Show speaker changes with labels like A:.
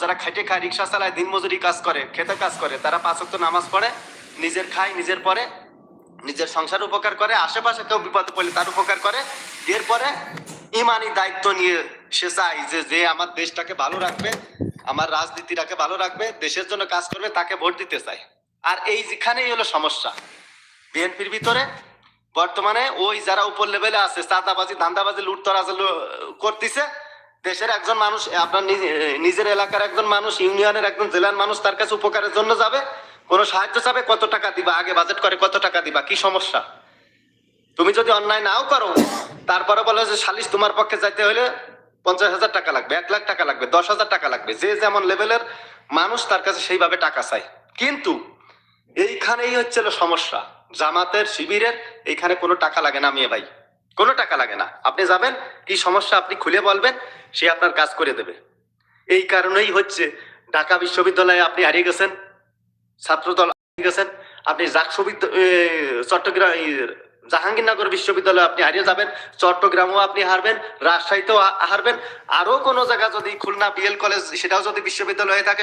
A: যারা খেটে খায়, রিক্সা চালায়, দিনমজুরি কাজ করে খেতে কাজ করে, তারা পাঁচ ওয়াক্ত নামাজ পড়ে, নিজের খায়, নিজের পরে, নিজের সংসার উপকার করে, আশেপাশে কেউ বিপদে পড়লে তার উপকার করে। এরপরে ইমানি দায়িত্ব নিয়ে সে চাই যে যে আমার দেশটাকে ভালো রাখবে, আমার রাজনীতিটাকে ভালো রাখবে, দেশের জন্য কাজ করবে, তাকে ভোট দিতে চায়। আর এই যেখানেই হলো সমস্যা, বিএনপির ভিতরে, বর্তমানে ওই যারা উপর লেভেলে আছে, চাঁদাবাজি, ধান্দাবাজি, লুটতরাজ করতেছে দেশের একজন মানুষ আপনার নিজ- নিজের এলাকার একজন মানুষ, ইউনিয়নের একজন জেলার মানুষ তার কাছে উপকারের জন্য যাবে, কোনো সাহায্য চাবে, কত টাকা দিবা, আগে বাজেট করে কত টাকা দিবা, কি সমস্যা? তুমি যদি অন্যায় নাও করো, তারপরে বলো যে সালিশ তোমার পক্ষে যাইতে হলে পঞ্চাশ হাজার টাকা লাগবে, এক লাখ টাকা লাগবে, দশ হাজার টাকা লাগবে, যে যেমন লেভেলের মানুষ তার কাছে সেইভাবে টাকা চায়। কিন্তু এইখানেই হচ্ছে সমস্যা, জামাতের শিবিরের এইখানে কোনো টাকা লাগে না, মেয়ে ভাই। কোনো টাকা লাগে না। আপনি যাবেন, কি সমস্যা আপনি খুলে বলবেন সে আপনার কাজ করে দেবে। এই কারণেই হচ্ছে ঢাকা বিশ্ববিদ্যালয়ে আপনি হারিয়ে গেছেন, ছাত্রদল হারিয়ে গেছেন, আপনি চট্টগ্রাম জাহাঙ্গীরনগর বিশ্ববিদ্যালয়ে আপনি হারিয়ে যাবেন, চট্টগ্রামও আপনি হারবেন, রাজশাহীতেও হারবেন। আরও কোনো জায়গা যদি খুলনা বিএল কলেজ, সেটাও যদি বিশ্ববিদ্যালয়ে থাকে